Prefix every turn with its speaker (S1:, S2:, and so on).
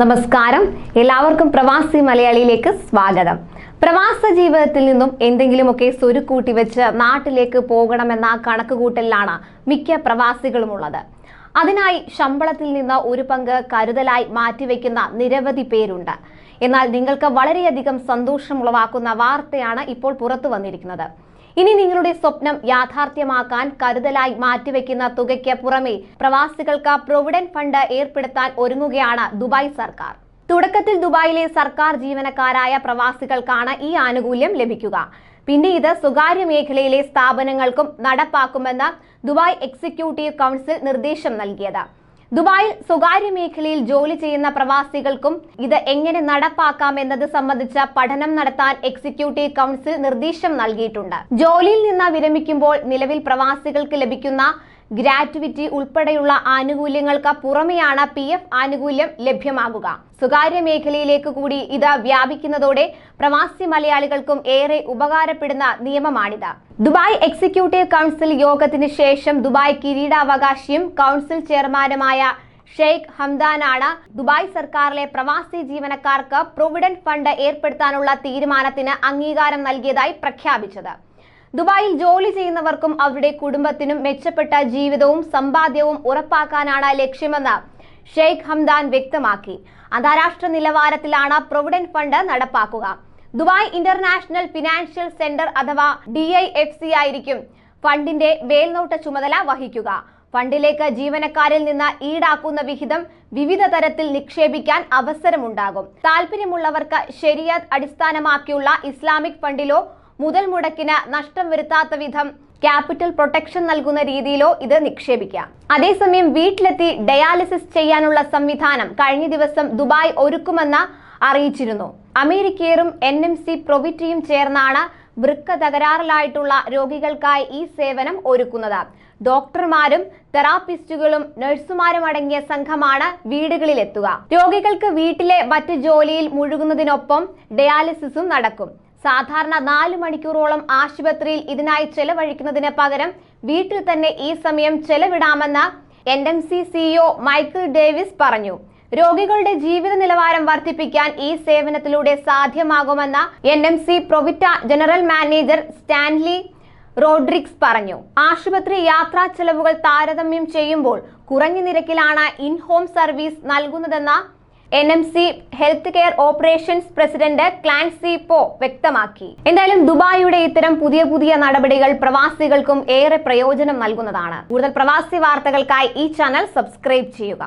S1: നമസ്കാരം. എല്ലാവർക്കും പ്രവാസി മലയാളിയിലേക്ക് സ്വാഗതം. പ്രവാസ ജീവിതത്തിൽ നിന്നും എന്തെങ്കിലുമൊക്കെ സ്വരുക്കൂട്ടി വെച്ച് നാട്ടിലേക്ക് പോകണമെന്ന കണക്കുകൂട്ടലിലാണ് മിക്ക പ്രവാസികളുമുള്ളത്. അതിനായി ശമ്പളത്തിൽ നിന്ന് ഒരു പങ്ക് കരുതലായി മാറ്റിവെക്കുന്ന നിരവധി പേരുണ്ട്. എന്നാൽ നിങ്ങൾക്ക് വളരെയധികം സന്തോഷമുളവാക്കുന്ന വാർത്തയാണ് ഇപ്പോൾ പുറത്തു വന്നിരിക്കുന്നത്. ഇനി നിങ്ങളുടെ സ്വപ്നം യാഥാർത്ഥ്യമാക്കാൻ കരുതലായി മാറ്റിവെക്കുന്ന തുകയ്ക്ക് പുറമെ പ്രവാസികൾക്ക് പ്രൊവിഡന്റ് ഫണ്ട് ഏർപ്പെടുത്താൻ ഒരുങ്ങുകയാണ് ദുബായ് സർക്കാർ. തുടക്കത്തിൽ ദുബായിലെ സർക്കാർ ജീവനക്കാരായ പ്രവാസികൾക്കാണ് ഈ ആനുകൂല്യം ലഭിക്കുക. പിന്നെ ഇത് സ്വകാര്യ മേഖലയിലെ സ്ഥാപനങ്ങൾക്കും നടപ്പാക്കുമെന്ന് ദുബായ് എക്സിക്യൂട്ടീവ് കൗൺസിൽ നിർദ്ദേശം നൽകിയത്. ദുബായിൽ സ്വകാര്യ മേഖലയിൽ ജോലി ചെയ്യുന്ന പ്രവാസികൾക്കും ഇത് എങ്ങനെ നടപ്പാക്കാം എന്നത് സംബന്ധിച്ച പഠനം നടത്താൻ എക്സിക്യൂട്ടീവ് കൗൺസിൽ നിർദ്ദേശം നൽകിയിട്ടുണ്ട്. ജോലിയിൽ നിന്ന് വിരമിക്കുമ്പോൾ നിലവിൽ പ്രവാസികൾക്ക് ലഭിക്കുന്ന ഗ്രാറ്റുവിറ്റി ഉൾപ്പെടെയുള്ള ആനുകൂല്യങ്ങൾക്ക് പുറമെയാണ് പി എഫ് ആനുകൂല്യം ലഭ്യമാകുക. സ്വകാര്യ മേഖലയിലേക്ക് കൂടി ഇത് വ്യാപിക്കുന്നതോടെ പ്രവാസി മലയാളികൾക്കും ഏറെ ഉപകാരപ്പെടുന്ന നിയമമാണിത്. ദുബായ് എക്സിക്യൂട്ടീവ് കൗൺസിൽ യോഗത്തിന് ശേഷം ദുബായ് കിരീടാവകാശിയും കൗൺസിൽ ചെയർമാനുമായ ഷെയ്ഖ് ഹംദാനാണ് ദുബായ് സർക്കാരിലെ പ്രവാസി ജീവനക്കാർക്ക് പ്രൊവിഡന്റ് ഫണ്ട് ഏർപ്പെടുത്താനുള്ള തീരുമാനത്തിന് അംഗീകാരം നൽകിയതായി പ്രഖ്യാപിച്ചത്. ദുബായിൽ ജോലി ചെയ്യുന്നവർക്കും അവരുടെ കുടുംബത്തിനും മെച്ചപ്പെട്ട ജീവിതവും സമ്പാദ്യവും ഉറപ്പാക്കാനാണ് ലക്ഷ്യമെന്ന് ഷെയ്ഖ് ഹംദാൻ വ്യക്തമാക്കി. അന്താരാഷ്ട്ര നിലവാരത്തിലാണ് പ്രൊവിഡന്റ് ഫണ്ട് നടപ്പാക്കുക. ദുബായ് ഇന്റർനാഷണൽ ഫിനാൻഷ്യൽ സെന്റർ അഥവാ ഡി ഐ എഫ് സി ആയിരിക്കും ഫണ്ടിന്റെ മേൽനോട്ട ചുമതല വഹിക്കുക. ഫണ്ടിലേക്ക് ജീവനക്കാരിൽ നിന്ന് ഈടാക്കുന്ന വിഹിതം വിവിധ തരത്തിൽ നിക്ഷേപിക്കാൻ അവസരമുണ്ടാകും. താല്പര്യമുള്ളവർക്ക് ശരിയത് അടിസ്ഥാനമാക്കിയുള്ള ഇസ്ലാമിക് ഫണ്ടിലോ മുതൽ മുടക്കിന് നഷ്ടം വരുത്താത്ത വിധം ക്യാപിറ്റൽ പ്രൊട്ടക്ഷൻ നൽകുന്ന രീതിയിലോ ഇത് നിക്ഷേപിക്കാം. അതേസമയം വീട്ടിലെത്തി ഡയാലിസിസ് ചെയ്യാനുള്ള സംവിധാനം കഴിഞ്ഞ ദിവസം ദുബായ് ഒരുക്കുമെന്ന് അറിയിച്ചിരുന്നു. അമേരിക്കയും എൻ എം സി പ്രൊവിറ്റിയും ചേർന്നാണ് വൃക്ക തകരാറിലായിട്ടുള്ള രോഗികൾക്കായി ഈ സേവനം ഒരുക്കുന്നത്. ഡോക്ടർമാരും തെറാപ്പിസ്റ്റുകളും നഴ്സുമാരും അടങ്ങിയ സംഘമാണ് വീടുകളിലെത്തുക. രോഗികൾക്ക് വീട്ടിലെ മറ്റ് ജോലിയിൽ മുഴുകുന്നതിനൊപ്പം ഡയാലിസിസും നടക്കും. സാധാരണ നാല് മണിക്കൂറോളം ആശുപത്രിയിൽ ഇതിനായി ചെലവഴിക്കുന്നതിന് പകരം വീട്ടിൽ തന്നെ ഈ സമയം ചെലവിടാമെന്ന് N M C CEO Michael Davis പറഞ്ഞു. രോഗികളുടെ ജീവിത നിലവാരം വർദ്ധിപ്പിക്കാൻ ഈ സേവനത്തിലൂടെ സാധ്യമാകുമെന്ന് N M C Provita general manager Stanley Rodrigues പറഞ്ഞു. ആശുപത്രി യാത്രാ ചെലവുകൾ താരതമ്യം ചെയ്യുമ്പോൾ കുറഞ്ഞ നിരക്കിലാണ് in home service നൽകുന്നതെന്ന N M C health care operations president Clancy Po വ്യക്തമാക്കി. എന്തായാലും ദുബായിയുടെ ഇത്തരം പുതിയ പുതിയ നടപടികൾ പ്രവാസികൾക്കും ഏറെ പ്രയോജനം നൽകുന്നതാണ്. കൂടുതൽ പ്രവാസി വാർത്തകൾക്കായി ഈ ചാനൽ സബ്സ്ക്രൈബ് ചെയ്യുക.